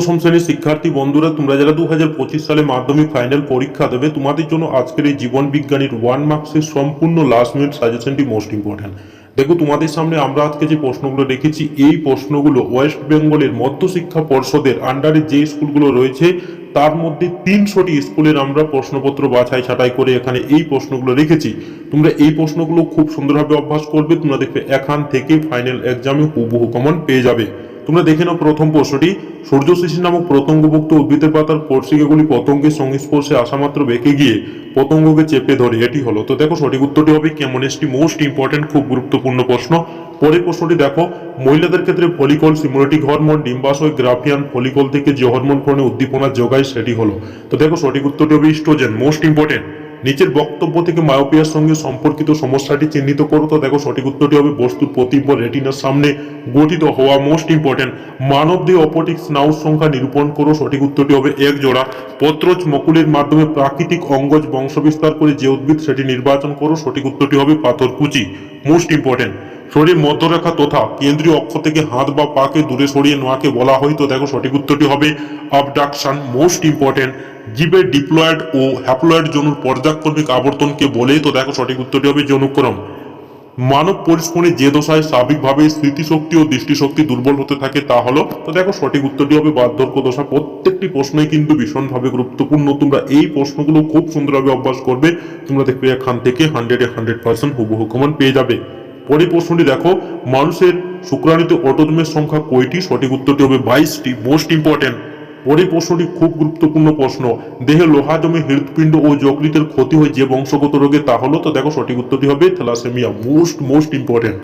দশম শ্রেণির শিক্ষার্থী বন্ধুরা, তোমরা যারা দু হাজার পঁচিশ সালে মাধ্যমিক ফাইনাল পরীক্ষা দেবে, তোমাদের জন্য আজকের এই জীবন বিজ্ঞানীর ওয়ান মার্কসের সম্পূর্ণ লাস্ট মিনিট সাজেশনটি মোস্ট ইম্পর্ট্যান্ট দেখো, তোমাদের সামনে আমরা আজকে যে প্রশ্নগুলো রেখেছি এই প্রশ্নগুলো ওয়েস্ট বেঙ্গলের মধ্যশিক্ষা পর্ষদের আন্ডারে যে স্কুলগুলো রয়েছে, তার মধ্যে তিনশোটি স্কুলের আমরা প্রশ্নপত্র বাছাই ছাঁটাই করে এখানে এই প্রশ্নগুলো রেখেছি। তোমরা এই প্রশ্নগুলো খুব সুন্দরভাবে অভ্যাস করবে, তোমরা দেখবে এখান থেকে ফাইনাল এক্সামে হুবহু কমন পেয়ে যাবে। তোমরা দেখে নাও প্রথম প্রশ্নটি। সূর্য শিশি নামক পতঙ্গভুক্ত উদ্ভিদের পাতার কোর্সিকাগুলি পতঙ্গের সংস্পর্শে আসা মাত্র বেঁকে গিয়ে পতঙ্গকে চেপে ধরে। এটি হলো। তো দেখো সঠিক উত্তরটি হবে কেমন? এসটি মোস্ট ইম্পর্টেন্ট খুব গুরুত্বপূর্ণ প্রশ্ন। পরের প্রশ্নটি দেখো। মহিলাদের ক্ষেত্রে ফলিকল সিমোলেটিক হরমোন, ডিম্বাশয় গ্রাফিয়ান ফলিকল থেকে যে হরমোন ফোনে উদ্দীপনা যোগায়, সেটি হলো। তো দেখো সঠিক উত্তরটি হবে ইস্ট্রোজেন মোস্ট ইম্পর্টেন্ট নিচের বক্তব্য থেকে মায়োপিয়ার সঙ্গে সম্পর্কিত সমস্যাটি চিহ্নিত করো তো দেখো সঠিক উত্তরটি হবে বস্তুর প্রতিব্য রেটিনার সামনে গঠিত হওয়া মোস্ট ইম্পর্টেন্ট মানব দেহ অপটিক স্নাউর সংখ্যা নিরূপণ করো, সঠিক উত্তরটি হবে এক জোড়া। পত্রজ মকুলের মাধ্যমে প্রাকৃতিক অঙ্গজ বংশবিস্তার করে যে উদ্ভিদ সেটি নির্বাচন করো, সঠিক উত্তরটি হবে পাথরকুচি মোস্ট ইম্পর্টেন্ট শরীর মধ্যরেখা তথা কেন্দ্রীয় অক্ষ থেকে হাত বা পাকে দূরে সরিয়ে নেওয়াকে বলা হয়। তো দেখো সঠিক উত্তরটি হবে আবডাকশন মোস্ট ইম্পর্টেন্ট জীবের ডিপ্লয়েড ও হ্যাপ্লয়েড জনুর পর্যায়ক্রমিক আবর্তনকে বলে। তো দেখো সঠিক উত্তরটি হবে জনুক্রম মানব পরিস্ফুণে যে দশায় স্বাভাবিকভাবে স্মৃতিশক্তি ও দৃষ্টিশক্তি দুর্বল হতে থাকে তা হলো, তো দেখো সঠিক উত্তরটি হবে বার্ধক্য দশা। প্রত্যেকটি প্রশ্নই কিন্তু ভীষণভাবে গুরুত্বপূর্ণ। তোমরা এই প্রশ্নগুলো খুব সুন্দরভাবে অভ্যাস করবে। তোমরা দেখবে এখান থেকে হান্ড্রেডে হান্ড্রেড পার্সেন্ট হুবহু কমন পেয়ে যাবে। পরের প্রশ্নটি দেখো, মানুষের শুক্রাণুতে অটোজমের সংখ্যা কয়টি? সঠিক উত্তরটি হবে বাইশটি মোস্ট ইম্পর্টেন্ট পরের প্রশ্নটি খুব গুরুত্বপূর্ণ প্রশ্ন। দেহে লোহা জমে হৃৎপিণ্ড ও যকৃতের ক্ষতি হয় যে বংশগত রোগে, তা হলো, তো দেখো সঠিক উত্তরটি হবে থ্যালাসেমিয়া মোস্ট মোস্ট ইম্পর্টেন্ট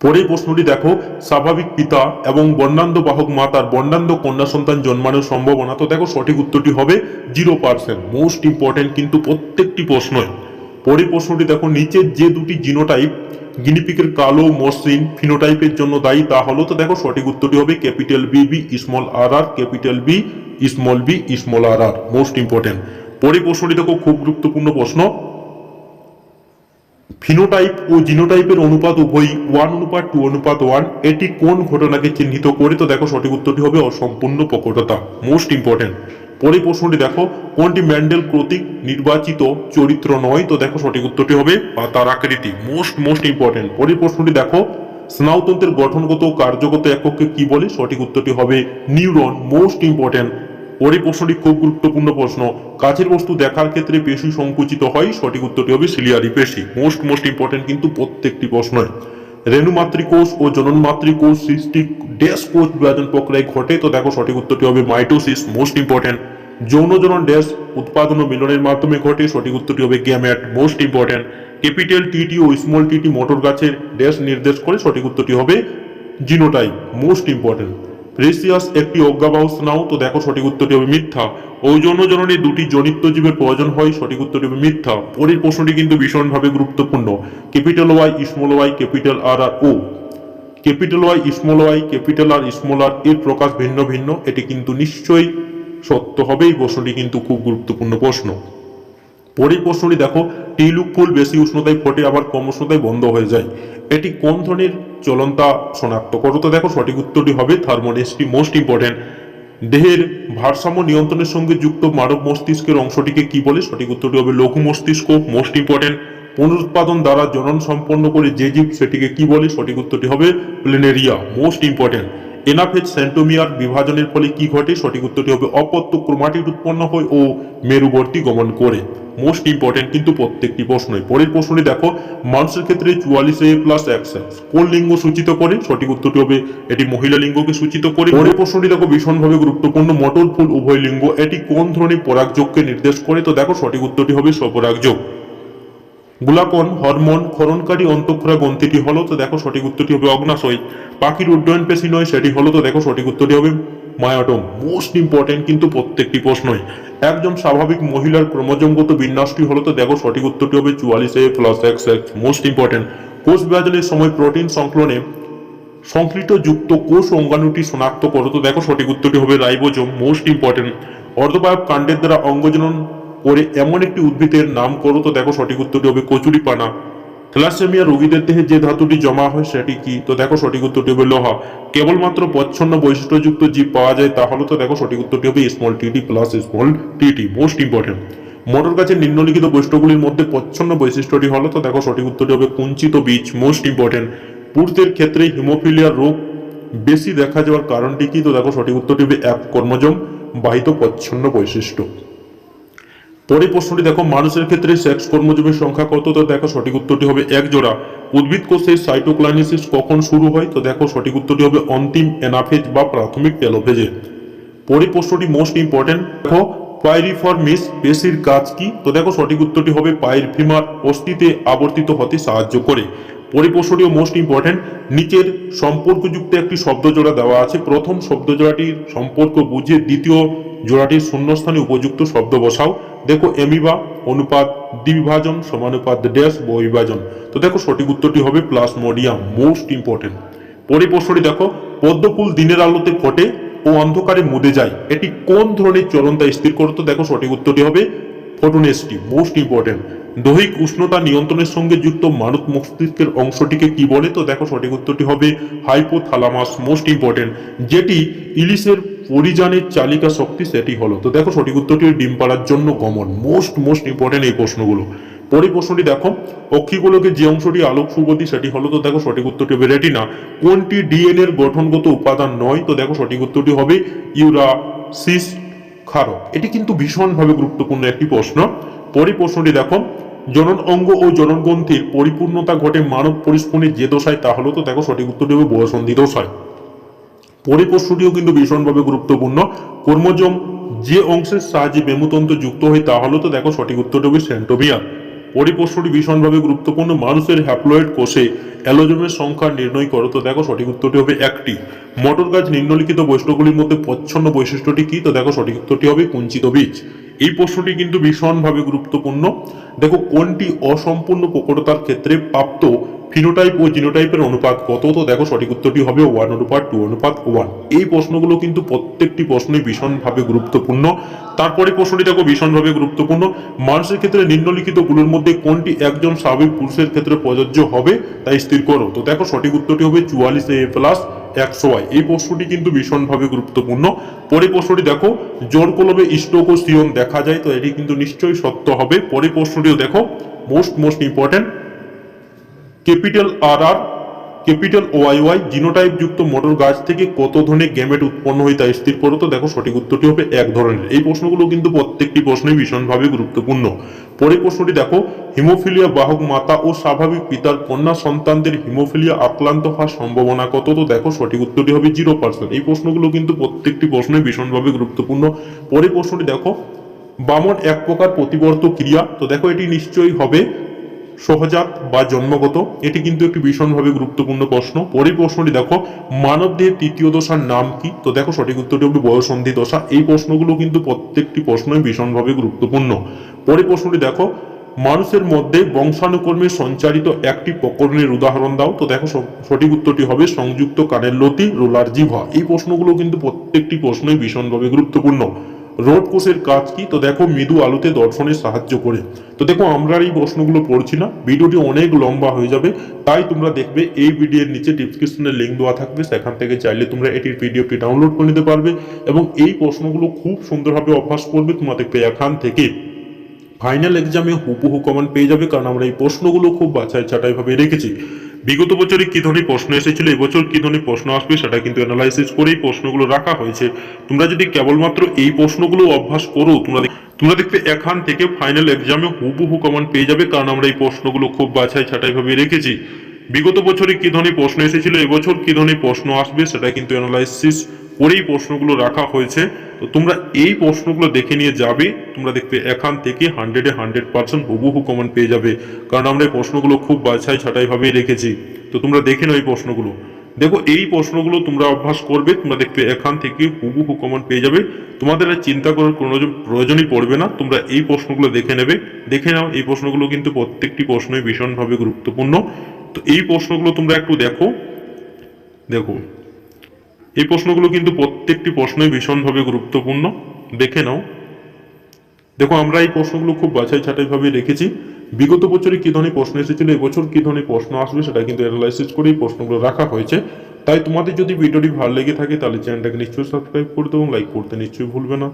পরের প্রশ্নটি দেখো, স্বাভাবিক পিতা এবং বর্ণান্ধ বাহক মাতার বর্ণান্ধ কন্যা সন্তান জন্মানোর সম্ভাবনা, তো দেখো সঠিক উত্তরটি হবে জিরো পার্সেন্ট মোস্ট ইম্পর্টেন্ট কিন্তু প্রত্যেকটি প্রশ্নই। পরের প্রশ্নটি দেখো, নিচের যে দুটি জিনোটাইপ, গিনিপিকের কালো মসৃণ ফিনোটাইপের জন্য দায়ী, তা হলো তো দেখো সঠিক উত্তরটি হবে capital B B, small R R, capital B, small B, small R R, most important. পরের প্রশ্নটি দেখো, খুব গুরুত্বপূর্ণ প্রশ্ন। ফিনোটাইপ ও জিনোটাইপের অনুপাত উভয়ই ওয়ান অনুপাত টু অনুপাত ওয়ান এটি কোন ঘটনাকে চিহ্নিত করে? তো দেখো সঠিক উত্তরটি হবে অসম্পূর্ণ প্রকটতা, মোস্ট ইম্পর্টেন্ট। পরে প্রশ্নটি দেখো কোনটি ম্যান্ডেল কর্তৃক নির্বাচিত চরিত্র নয়। তো দেখো সঠিক উত্তরটি হবে পাতার আকৃতি। মোস্ট মোস্ট ইম্পর্টেন্ট পরের প্রশ্নটি দেখো। স্নায়ুতন্ত্রের গঠনগত কার্যগত এককে কি বলে? সঠিক উত্তরটি হবে নিউরন। মোস্ট ইম্পর্টেন্ট পরের প্রশ্নটি খুব গুরুত্বপূর্ণ প্রশ্ন। কাছের বস্তু দেখার ক্ষেত্রে পেশি সংকুচিত হয়। সঠিক উত্তরটি হবে সিলিয়ারি পেশি। মোস্ট মোস্ট ইম্পর্টেন্ট কিন্তু প্রত্যেকটি প্রশ্নই। রেণু মাতৃকোষ ও জনন মাতৃকোষ সৃষ্টি ড্যাশ কোষ বিভাজন প্রক্রিয়ায় ঘটে। তো দেখো সঠিক উত্তরটি হবে মাইটোসিস। মোস্ট ইম্পর্টেন্ট যৌন জনন ড্যাশ উৎপাদন ও মিলনের মাধ্যমে ঘটে। সঠিক উত্তরটি হবে gamete most important capital TT ও স্মল টিটি মোটর গাছের ড্যাশ নির্দেশ করে সঠিক উত্তরটি হবে জিনোটাইপ, মোস্ট ইম্পর্টেন্ট রেসিয়াস একটি অজ্ঞাবাহু স্নায়ু তো দেখো সঠিক উত্তরটি হবে মিথ্যা। ঔজন্য জননে দুটি জনিত্ব জীবের প্রয়োজন হয়, সঠিক উত্তরটি হবে মিথ্যা। পরের প্রশ্নটি কিন্তু ভীষণভাবে গুরুত্বপূর্ণ। Capital Y small Y, capital R R ও। Capital Y small Y, capital R small R এর প্রকাশ ভিন্ন ভিন্ন, এটি কিন্তু নিশ্চয়ই সত্য হবে এই প্রশ্নটি কিন্তু খুব গুরুত্বপূর্ণ প্রশ্ন। পরের প্রশ্নটি দেখো টিউলিপ ফুল বেশি উষ্ণতায় ফোটে, আবার কম উষ্ণতায় বন্ধ হয়ে যায়। এটি কোন ধরনের চলনতা শনাক্ত করো? তো দেখো, সঠিক উত্তরটি হবে থার্মোনেসটি মোস্ট ইম্পর্টেন্ট দেহের ভারসাম্য নিয়ন্ত্রণের সঙ্গে যুক্ত মানব মস্তিষ্কের অংশটিকে কি বলে? সঠিক উত্তরটি হবে লঘু মস্তিষ্ক, মোস্ট ইম্পর্টেন্ট পুনরুৎপাদন দ্বারা জনন সম্পন্ন করে যে জীব সেটিকে কি বলে? সঠিক উত্তরটি হবে planaria, most important anaphase centromere বিভাজনের ফলে কি ঘটে? সঠিক উত্তরটি হবে অপত্য ক্রোমাটিড উৎপন্ন হয় ও মেরুবর্তী গমন করে। মোস্ট ইম্পর্টেন্ট কিন্তু প্রত্যেকটি প্রশ্নই। পরের প্রশ্নটি দেখো, মানুষের ক্ষেত্রে চুয়াল্লিশ এ প্লাস একশো কোন লিঙ্গ সূচিত করে? সঠিক উত্তরটি হবে, এটি মহিলা লিঙ্গকে সূচিত করে। পরের প্রশ্নটি দেখো, ভীষণভাবে গুরুত্বপূর্ণ। মটর ফুল উভয় লিঙ্গ, এটি কোন ধরনের পরাগযোগকে নির্দেশ করে? তো দেখো, সঠিক উত্তরটি হবে স্বপরাগযোগ। গুলাকন হরমোন ক্ষরণকারী অন্তঃক্ষরা গ্রন্থিটি হলো তো দেখো সঠিক উত্তরটি হবে অগ্নাশয়। পাখির উড্ডয়ন পেশি নয়, সেটি হলো তো দেখো সঠিক উত্তরটি হবে মায়াটম। মোস্ট ইম্পর্টেন্ট কিন্তু প্রত্যেকটি প্রশ্নই। একজন স্বাভাবিক মহিলার ক্রমজমগত বিন্যাসটি হলো তো দেখো সঠিক উত্তরটি হবে চুয়াল্লিশ A plus X X most important কোষ বিভাজনের সময় প্রোটিন সংকলনে সংশ্লিষ্ট যুক্ত কোষ অঙ্গাণুটি শনাক্ত করো তো দেখো সঠিক উত্তরটি হবে রাইবোজোম মোস্ট ইম্পর্টেন্ট অর্ধবায়ব কাণ্ডের দ্বারা অঙ্গজনন করে এমন একটি উদ্ভিদের নাম করো তো দেখো সঠিক উত্তরটি হবে কচুরিপানা। থ্যালাসেমিয়া রোগীদের দেহে যে ধাতুটি জমা হয় সেটি কি? তো দেখো সঠিক উত্তরটি হবে লোহা। কেবলমাত্র প্রচ্ছন্ন বৈশিষ্ট্যযুক্ত জীব পাওয়া যায় তাহলে তো দেখো সঠিক উত্তরটি হবে small TT plus small TT most important motor গাছের নিম্নলিখিত বৈশিষ্ট্যগুলির মধ্যে প্রচ্ছন্ন বৈশিষ্ট্যটি হলো তো দেখো সঠিক উত্তরটি হবে কুঞ্চিত বীজ মোস্ট ইম্পর্টেন্ট পুরুষদের ক্ষেত্রে হিমোফিলিয়া রোগ বেশি দেখা যাওয়ার কারণটি কি? তো দেখো সঠিক উত্তরটি হবে এক কর্মজম, বাহিত প্রচ্ছন্ন বৈশিষ্ট্য। পরে প্রশ্নটি দেখো, মানুষের ক্ষেত্রে সেক্স কর্মজীবীর সংখ্যা কত? তো দেখো, সঠিক উত্তরটি হবে এক জোড়া। উদ্ভিদ কোষের সাইটোক্লাইনিসিস কখন শুরু হয়? তো দেখো, সঠিক উত্তরটি হবে অন্তিম এনাফেজ বা প্রাথমিক টেলোফেজে পরে প্রশ্নটি মোস্ট ইম্পর্টেন্ট দেখো পাইরিফরমিস পেশির কাজ কি? তো দেখো, সঠিক উত্তরটি হবে পায়ের ফিমার অস্থিতে আবর্তিত হতে সাহায্য করে। পরে প্রশ্নটিও মোস্ট ইম্পর্টেন্ট নিচের সম্পর্কযুক্ত একটি শব্দ জোড়া দেওয়া আছে। প্রথম শব্দ জোড়াটির সম্পর্ক বুঝে দ্বিতীয় জোড়াটির শূন্যস্থানে উপযুক্ত শব্দ বসাও। দেখো এমিবা অনুপাত দ্বিবিভাজন সমানুপাত ড্যাশ বহির্ভাজন তো দেখো সঠিক উত্তরটি হবে প্লাসমোডিয়াম মোস্ট ইম্পর্টেন্ট। পরে প্রশ্নটি দেখো, পদ্মফুল দিনের আলোতে ফোটে ও অন্ধকারে মুদে যায়। এটি কোন ধরনের চরণ তা স্থির করো তো দেখো সঠিক উত্তরটি হবে ফোটোনেসটি, মোস্ট ইম্পর্টেন্ট। দৈহিক উষ্ণতা নিয়ন্ত্রণের সঙ্গে যুক্ত মানব মস্তিষ্কের অংশটিকে কি বলে? তো দেখো সঠিক উত্তরটি হবে হাইপোথালামাস মোস্ট ইম্পর্টেন্ট। যেটি ইলিশের পরিযানের চালিকা শক্তি সেটি হলো। তো দেখো সঠিক উত্তরটি ডিম পাড়ার জন্য গমন। মোস্ট মোস্ট ইম্পর্টেন্ট এই প্রশ্নগুলো। পরে প্রশ্নটি দেখো। অক্ষিগুলোকে যে অংশটি আলোক সুগতি সেটি হলো, তো দেখো সঠিক উত্তরটি হবে রেটিনা। কোনটি ডিএনএর গঠনগত উপাদান নয়? তো দেখো সঠিক উত্তরটি হবে ইউরাসিস ক্ষারক। এটি কিন্তু ভীষণভাবে গুরুত্বপূর্ণ একটি প্রশ্ন। পরে প্রশ্নটি দেখো। জনন অঙ্গ ও জনন গ্রন্থির পরিপূর্ণতা ঘটে মানব পরিস্ফুনের যে দশায় তা হলো, তো দেখো সঠিক উত্তরটি হবে বয়সন্ধি দশায়। পরে প্রশ্নটিও কিন্তু ভীষণভাবে গুরুত্বপূর্ণ। কর্মজম যে অংশের সাহায্যে বেমুতন্ত্র যুক্ত হয় তা হলো তো দেখো সঠিক উত্তরটি হবে সেন্টোমিয়ার পরে প্রশ্নটি ভীষণভাবে গুরুত্বপূর্ণ। মানুষের হ্যাপ্লয়েড কোষে অ্যালোজমের সংখ্যা নির্ণয় করো তো দেখো সঠিক উত্তরটি হবে একটি। মটর গাছ নিম্নলিখিত বৈশিষ্ট্যগুলির মধ্যে প্রচ্ছন্ন বৈশিষ্ট্যটি কি? তো দেখো সঠিক উত্তরটি হবে কুঞ্চিত বীজ। এই প্রশ্নটি কিন্তু ভীষণভাবে গুরুত্বপূর্ণ। দেখো কোনটি অসম্পূর্ণ প্রকটতার ক্ষেত্রে প্রাপ্ত ফিনোটাইপ ও জিনোটাইপের অনুপাত কত? তো দেখো সঠিক উত্তরটি হবে ওয়ান অনুপাত টু অনুপাত ওয়ান এই প্রশ্নগুলো কিন্তু প্রত্যেকটি প্রশ্নই ভীষণভাবে গুরুত্বপূর্ণ। তারপরে প্রশ্নটি দেখো ভীষণভাবে গুরুত্বপূর্ণ। মানুষের ক্ষেত্রে নিম্নলিখিতগুলোর মধ্যে কোনটি একজন স্বাভাবিক পুরুষের ক্ষেত্রে প্রযোজ্য হবে তাই স্থির করো। তো দেখো সঠিক উত্তরটি হবে চুয়াল্লিশ এ প্লাস একশো ওয়াই এই প্রশ্নটি কিন্তু ভীষণভাবে গুরুত্বপূর্ণ। পরে প্রশ্নটি দেখো, জোর কলমে স্টোক ও সিয়ন দেখা যায়, তো এটি কিন্তু নিশ্চয়ই সত্য হবে। পরে প্রশ্নটিও দেখো most most important capital R R capital Y Y, genotype যুক্ত মোটর গাছ থেকে কত ধরনের গ্যামেট উৎপন্ন হয় তা স্থির করো তো দেখো সঠিক উত্তরটি হবে এক ধরনের। এই প্রশ্নগুলো কিন্তু প্রত্যেকটি প্রশ্নই ভীষণভাবে গুরুত্বপূর্ণ। পরে প্রশ্নটি দেখো, হিমোফিলিয়া বাহক মাতা ও স্বাভাবিক পিতার কন্যা সন্তানদের হিমোফিলিয়া আক্রান্ত হওয়ার সম্ভাবনা কত তো দেখো সঠিক উত্তরটি হবে জিরো পার্সেন্ট। এই প্রশ্নগুলো কিন্তু প্রত্যেকটি প্রশ্নই ভীষণভাবে গুরুত্বপূর্ণ। পরে প্রশ্নটি দেখো, বামন এক প্রকার প্রতিবর্ত ক্রিয়া, তো দেখো এটি নিশ্চয়ই হবে সহজাত বা জন্মগত? এটি কিন্তু একটি ভীষণভাবে গুরুত্বপূর্ণ প্রশ্ন। পরের প্রশ্নটি দেখো মানব দেহের তৃতীয় দশার নাম কি? তো দেখো, সঠিক উত্তরটি হবে বয়সন্ধি দশা। এই প্রশ্নগুলো কিন্তু প্রত্যেকটি প্রশ্নই ভীষণভাবে গুরুত্বপূর্ণ। পরের প্রশ্নটি দেখো, মানুষের মধ্যে বংশানুক্রমে সঞ্চারিত একটি প্রকরণের উদাহরণ দাও। তো দেখো সঠিক উত্তরটি হবে সংযুক্ত কানের লতি, রোলার জিভা। এই প্রশ্নগুলো কিন্তু প্রত্যেকটি প্রশ্নই ভীষণভাবে গুরুত্বপূর্ণ। রোড কোষের কাজ কি? তো দেখো মৃদু আলোতে দর্শনে সাহায্য করে। তো দেখো, আমরা এই প্রশ্নগুলো পড়ছি না। ভিডিওটি অনেক লম্বা হয়ে যাবে। তাই তোমরা দেখবে এই ভিডিওর নিচে ডিসক্রিপশনে লিঙ্ক দেওয়া থাকবে। সেখান থেকে চাইলে তোমরা এটির পিডিএফটি ডাউনলোড করে নিতে পারবে এবং এই প্রশ্নগুলো খুব সুন্দরভাবে অভ্যাস করবে তোমরা দেখবে এখান থেকে। ফাইনাল এক্সামে হুবহু কমন পেয়ে যাবে, কারণ আমরা এই প্রশ্নগুলো খুব বাছাই ছাটাই ভাবে রেখেছি। বিগত বছরে কি ধরনের প্রশ্ন এসেছিল? এবছর কি ধরনের প্রশ্ন আসবে সেটা কিন্তু অ্যানালাইসিস করেই প্রশ্নগুলো রাখা হয়েছে। তোমরা যদি কেবলমাত্র এই প্রশ্নগুলো অভ্যাস করো, তোমরা তোমরা দেখবে এখান থেকে ফাইনাল এক্সামে হুবহু কমন পেয়ে যাবে, কারণ আমরা এই প্রশ্নগুলো খুব বাছাই ছাটাইভাবে রেখেছি। বিগত বছরে কি ধরনের প্রশ্ন এসেছিল? এবছর কি ধরনের প্রশ্ন আসবে সেটা কিন্তু অ্যানালাইসিস করেই প্রশ্নগুলো রাখা হয়েছে। তো তোমরা এই প্রশ্নগুলো দেখে নিয়ে যাবে, তোমরা দেখবে এখান থেকে হান্ড্রেডে হান্ড্রেড পার্সেন্ট হুবহু কমন পেয়ে যাবে। কারণ আমরা এই প্রশ্নগুলো খুব বাছাই ছাটাই ভাবে রেখেছি। তো তোমরা দেখে নাও এই প্রশ্নগুলো। দেখো, এই প্রশ্নগুলো তোমরা অভ্যাস করবে, তোমরা দেখবে এখান থেকে হুবহু কমন পেয়ে যাবে। তোমাদের আর চিন্তা করার কোনো প্রয়োজনই পড়বে না। তোমরা এই প্রশ্নগুলো দেখে নেবে। দেখে নাও, এই প্রশ্নগুলো কিন্তু প্রত্যেকটি প্রশ্নই ভীষণভাবে গুরুত্বপূর্ণ। তো এই প্রশ্নগুলো তোমরা একটু দেখো। দেখো, এই প্রশ্নগুলো কিন্তু প্রত্যেকটি প্রশ্নই ভীষণভাবে গুরুত্বপূর্ণ। দেখে নাও। দেখো, আমরা এই প্রশ্নগুলো খুব বাছাই ছাটাই ভাবে রেখেছি। বিগত বছরে কি ধরনের প্রশ্ন এসেছিল, এবছর কি ধরনের প্রশ্ন আসবে সেটা কিন্তু অ্যানালাইসিস করে এই প্রশ্নগুলো রাখা হয়েছে। তাই তোমাদের যদি ভিডিওটি ভালো লেগে থাকে, তাহলে চ্যানেলটাকে নিশ্চয়ই সাবস্ক্রাইব করতে এবং লাইক করতে নিশ্চয়ই ভুলবে না।